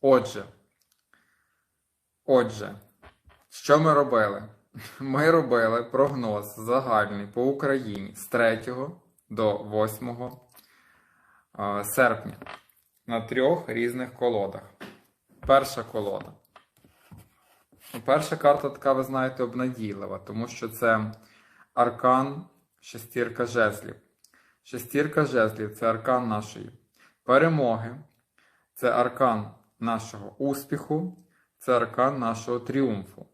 Отже, отже, що ми робили? Ми робили прогноз загальний по Україні з 3 до 8 е, серпня на трьох різних колодах. Перша колода. Ну, Перша карта така, ви знаєте, обнадійлива, тому що це аркан шестірка жезлів. Шестірка жезлів це аркан нашої перемоги, це аркан нашого успіху, це аркан нашого тріумфу.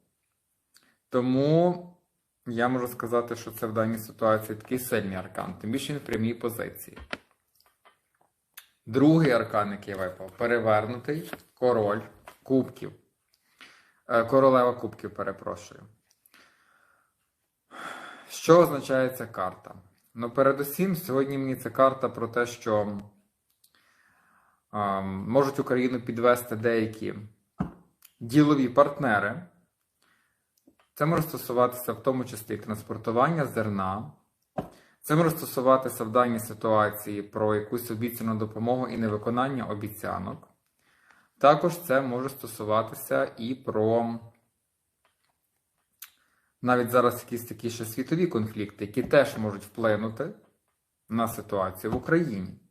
Тому я можу сказати, що це в даній ситуації такий сильний аркан, тим більше він в прямій позиції. Другий аркан, який випав, перевернутий король кубків. Е, Королева кубків, перепрошую. Що означає ця карта? Ну, передусім, сьогодні мені ця карта про те, що можуть Україну підвести деякі ділові партнери. Це може стосуватися в тому числі транспортування зерна. Це може стосуватися в даній ситуації про якусь обіцяну допомогу і невиконання обіцянок. Також це може стосуватися і про навіть зараз якісь такі ще світові конфлікти, які теж можуть вплинути на ситуацію в Україні.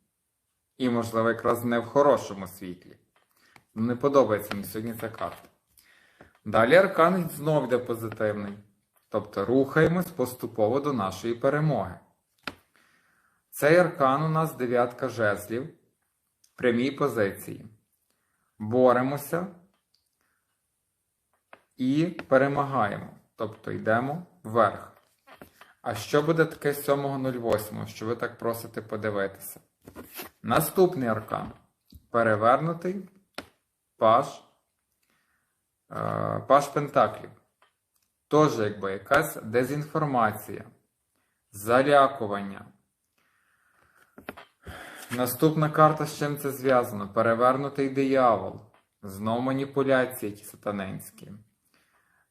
І, можливо, якраз не в хорошому світлі. Не подобається мені сьогодні ця карта. Далі аркан знов йде позитивний. Тобто рухаємось поступово до нашої перемоги. Цей аркан у нас дев'ятка жезлів в прямій позиції. Боремося і перемагаємо. Тобто йдемо вверх. А що буде таке 7.08, що ви так просите подивитися? Наступний аркан. Перевернутий паш. Е, Паш Пентаклів. Тож, якби якась дезінформація, залякування. Наступна карта з чим це зв'язано? Перевернутий диявол. Знову маніпуляції ті сатанинські.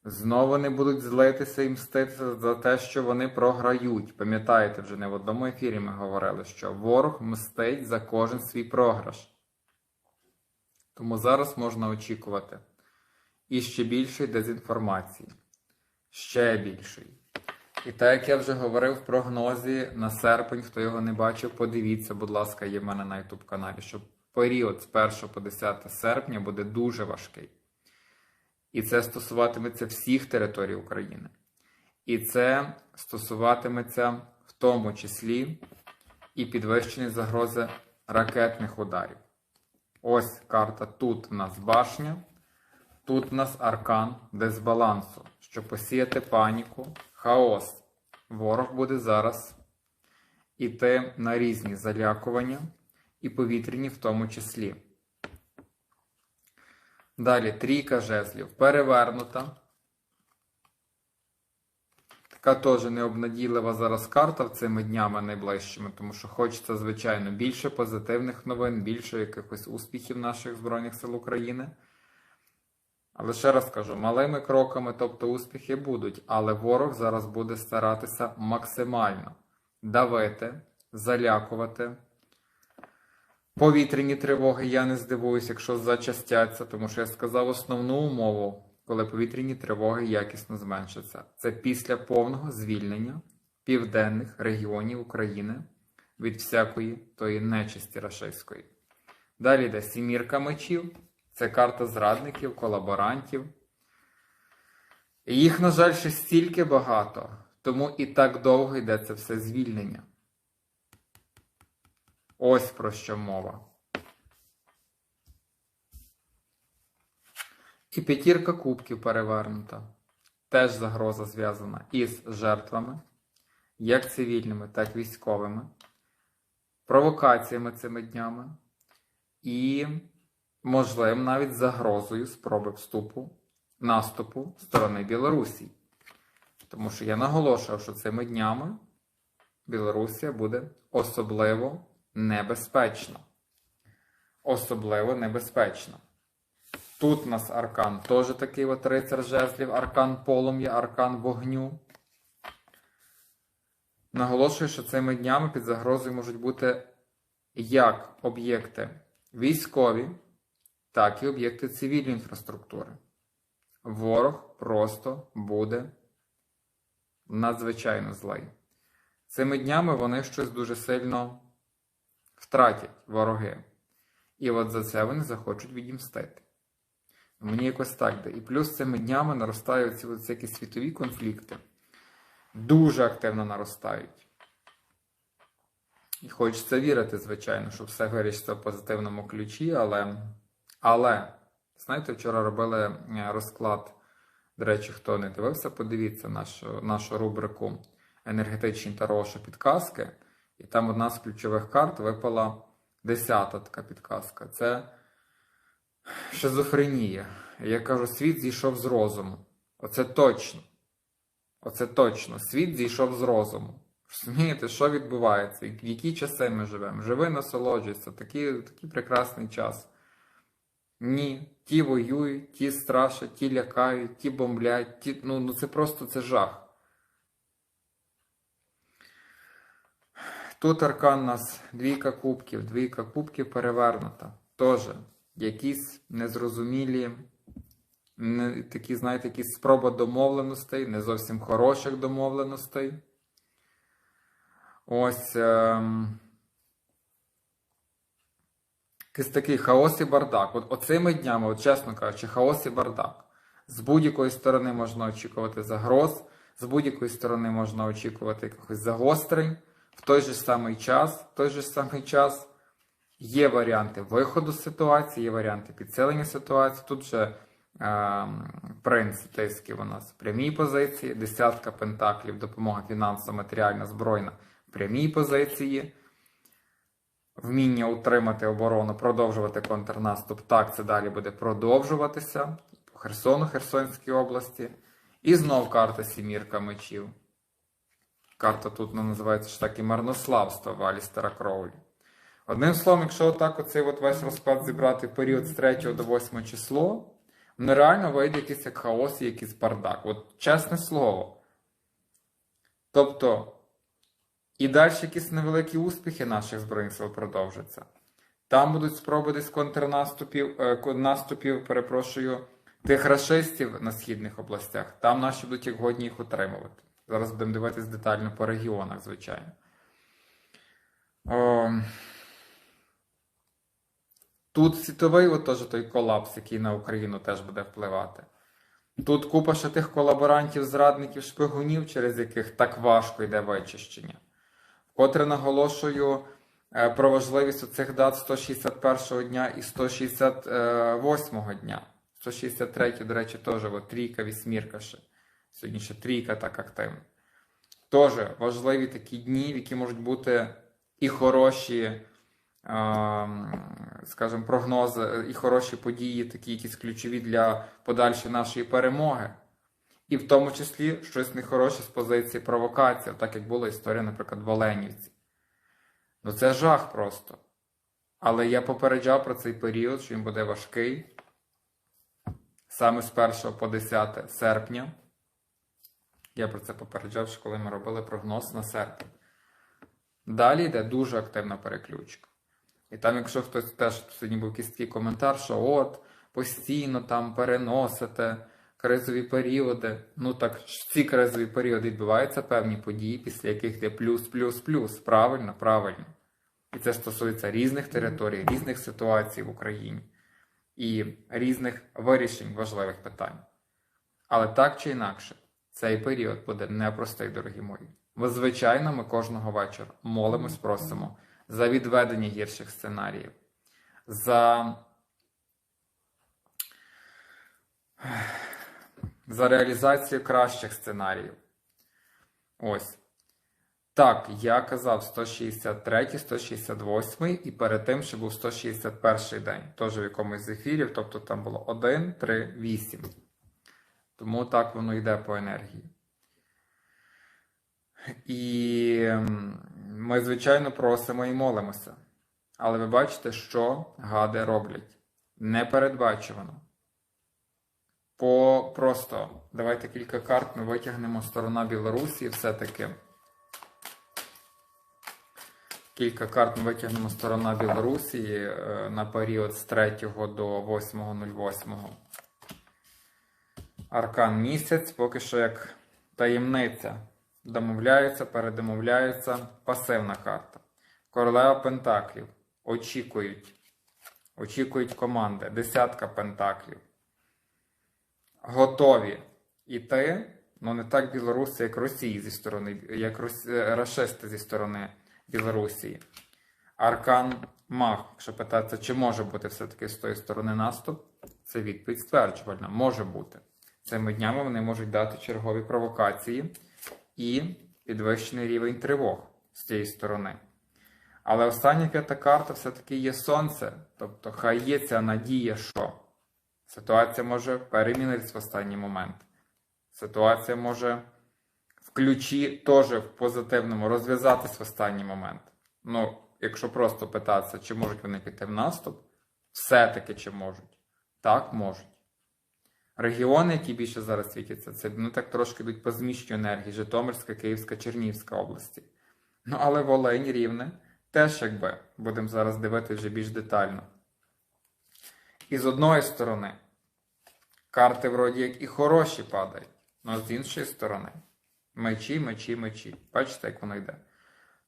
Знову вони будуть злитися і мститися за те, що вони програють. Пам'ятаєте, вже не в одному ефірі ми говорили, що ворог мстить за кожен свій програш. Тому зараз можна очікувати і ще більшої дезінформації. Ще більшої. І так, як я вже говорив в прогнозі на серпень, хто його не бачив, подивіться, будь ласка, є в мене на YouTube каналі, що період з 1 по 10 серпня буде дуже важкий. І це стосуватиметься всіх територій України. І це стосуватиметься в тому числі і підвищення загрози ракетних ударів. Ось карта. Тут у нас башня. Тут у нас аркан дисбалансу, щоб посіяти паніку, хаос. Ворог буде зараз іти на різні залякування і повітряні в тому числі. Далі трійка жезлів перевернута. Така теж необнадійлива зараз карта цими днями найближчими, тому що хочеться, звичайно, більше позитивних новин, більше якихось успіхів наших Збройних сил України. Але ще раз кажу, малими кроками, тобто успіхи будуть, але ворог зараз буде старатися максимально давити, залякувати. Повітряні тривоги, я не здивуюсь, якщо зачастяться, тому що я сказав основну умову, коли повітряні тривоги якісно зменшаться. Це після повного звільнення південних регіонів України від всякої тої нечисті рашистської. Далі йде сімірка мечів. Це карта зрадників, колаборантів. Їх, на жаль, ще стільки багато, тому і так довго йде це все звільнення. Ось про що мова. І п'ятірка кубків перевернута. Теж загроза зв'язана із жертвами, як цивільними, так і військовими, провокаціями цими днями і можливим навіть загрозою спроби вступу, наступу сторони Білорусі. Тому що я наголошував, що цими днями Білорусія буде особливо небезпечна. Особливо небезпечна. Тут у нас аркан теж такий от рицар жезлів, аркан полум'я, аркан вогню. Наголошую, що цими днями під загрозою можуть бути як об'єкти військові, так і об'єкти цивільної інфраструктури. Ворог просто буде надзвичайно злий. Цими днями вони щось дуже сильно втратять вороги. І от за це вони захочуть відімстити. Мені якось так. де. І плюс цими днями наростають ці всякі світові конфлікти. Дуже активно наростають. І хочеться вірити, звичайно, що все вирішиться в позитивному ключі, але. Але, знаєте, вчора робили е, розклад. До речі, хто не дивився, подивіться нашу нашу рубрику енергетичні та підказки. І там одна з ключових карт випала десята така підказка. Це шизофренія. Я кажу, світ зійшов з розуму. Оце точно. Оце точно. Світ зійшов з розуму. Розумієте, що відбувається? В які часи ми живемо? Живи, насолоджуйся, такий, такий прекрасний час. Ні, ті воюють, ті страшать, ті лякають, ті бомблять, ті. Ну, ну це просто це жах. Тут аркан у нас двійка кубків, двійка кубків перевернута. Теж якісь незрозумілі, не, такі, знаєте, якісь спроба домовленостей, не зовсім хороших домовленостей. Ось. Ем... Якийсь такий хаос і бардак. От оцими днями, от чесно кажучи, хаос і бардак. З будь-якої сторони можна очікувати загроз, з будь-якої сторони можна очікувати якихось загострень. В той же самий час, в той же самий час є варіанти виходу з ситуації, є варіанти підсилення ситуації. Тут же е, принц тисків у нас в прямій позиції, десятка пентаклів, допомога фінансово, матеріальна, збройна в прямій позиції вміння утримати оборону, продовжувати контрнаступ. Так, це далі буде продовжуватися по Херсону, Херсонській області. І знов карта Сімірка мечів. Карта тут ну, називається ж так і марнославство Валістера Кроулі. Одним словом, якщо отак оцей от весь розклад зібрати в період з 3 до 8 число, нереально вийде якийсь як хаос і якийсь бардак. От чесне слово. Тобто. І далі якісь невеликі успіхи наших Збройних сил продовжаться. Там будуть спроби десь контрнаступів, е, наступів, перепрошую, тих расистів на східних областях. Там наші будуть як годні їх утримувати. Зараз будемо дивитися детально по регіонах, звичайно. О, тут світовий от теж той колапс, який на Україну теж буде впливати. Тут купа ще тих колаборантів, зрадників, шпигунів, через яких так важко йде вичищення. Котре наголошую е, про важливість цих дат 161 дня і 168 дня. 163, до речі, теж трійка, вісьмірка ще. Сьогодні ще трійка так активна. Теж важливі такі дні, в які можуть бути і хороші, скажімо, прогнози, і хороші події, такі якісь ключові для подальшої нашої перемоги. І в тому числі щось нехороше з позиції провокації, так як була історія, наприклад, в Оленівці. Ну це жах просто. Але я попереджав про цей період, що він буде важкий. Саме з 1 по 10 серпня. Я про це попереджав, що коли ми робили прогноз на серпень. Далі йде дуже активна переключка. І там, якщо хтось теж сьогодні був якийсь такий коментар, що от постійно там переносите кризові періоди. Ну так в ці кризові періоди відбуваються певні події, після яких йде плюс, плюс, плюс. Правильно, правильно. І це стосується різних територій, різних ситуацій в Україні і різних вирішень важливих питань. Але так чи інакше, цей період буде непростий, дорогі мої. Бо, звичайно, ми кожного вечора молимось, просимо за відведення гірших сценаріїв, за за реалізацію кращих сценаріїв. Ось. Так, я казав 163, 168 і перед тим ще був 161 день. Теж в якомусь з ефірів, тобто там було 1, 3, 8. Тому так воно йде по енергії. І ми, звичайно, просимо і молимося. Але ви бачите, що гади роблять. Непередбачувано. По просто давайте кілька карт ми витягнемо сторона Білорусі все-таки. Кілька карт ми витягнемо сторона Білорусі е, на період з 3 до 8.08. Аркан місяць, поки що як таємниця. Домовляються, передомовляються. Пасивна карта. Королева Пентаклів. Очікують. Очікують команди. Десятка пентаклів. Готові іти, ну не так білоруси, як Росії зі сторони, як Рос... е, рашисти зі сторони Білорусі. Аркан Мах, якщо питатися, чи може бути все-таки з тої сторони наступ, це відповідь стверджувальна. Може бути. Цими днями вони можуть дати чергові провокації і підвищений рівень тривог з цієї сторони. Але остання п'ята карта все-таки є сонце. Тобто, хай є ця надія, що ситуація може перемінитися в останній момент. Ситуація може в ключі теж в позитивному розв'язатись в останній момент. Ну, якщо просто питатися, чи можуть вони піти в наступ, все-таки чи можуть? Так, можуть. Регіони, які більше зараз світяться, це ну так трошки йдуть по зміщенню енергії Житомирська, Київська, Чернівська області. Ну, але Волинь, Рівне теж якби будемо зараз дивитися вже більш детально. І з одної сторони, карти вроді як і хороші падають, але з іншої сторони, мечі, мечі, мечі. Бачите, як воно йде.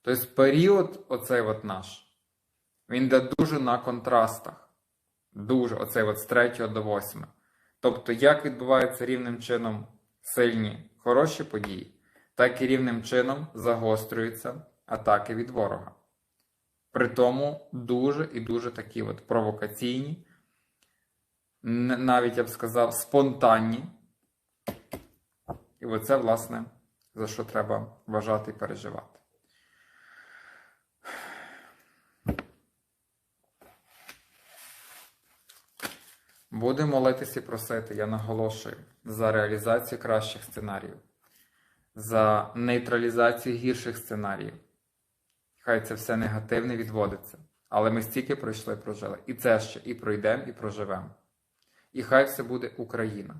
Тобто період, оцей от наш, він йде дуже на контрастах. Дуже, оцей от з 3 до 8. Тобто, як відбуваються рівним чином сильні хороші події, так і рівним чином загострюються атаки від ворога. При тому дуже і дуже такі от провокаційні, навіть я б сказав, спонтанні. І оце, власне, за що треба вважати і переживати. Будемо молитися і просити, я наголошую, за реалізацію кращих сценаріїв, за нейтралізацію гірших сценаріїв. Хай це все негативне відводиться. Але ми стільки пройшли, прожили. І це ще і пройдемо, і проживемо. І хай все буде Україна.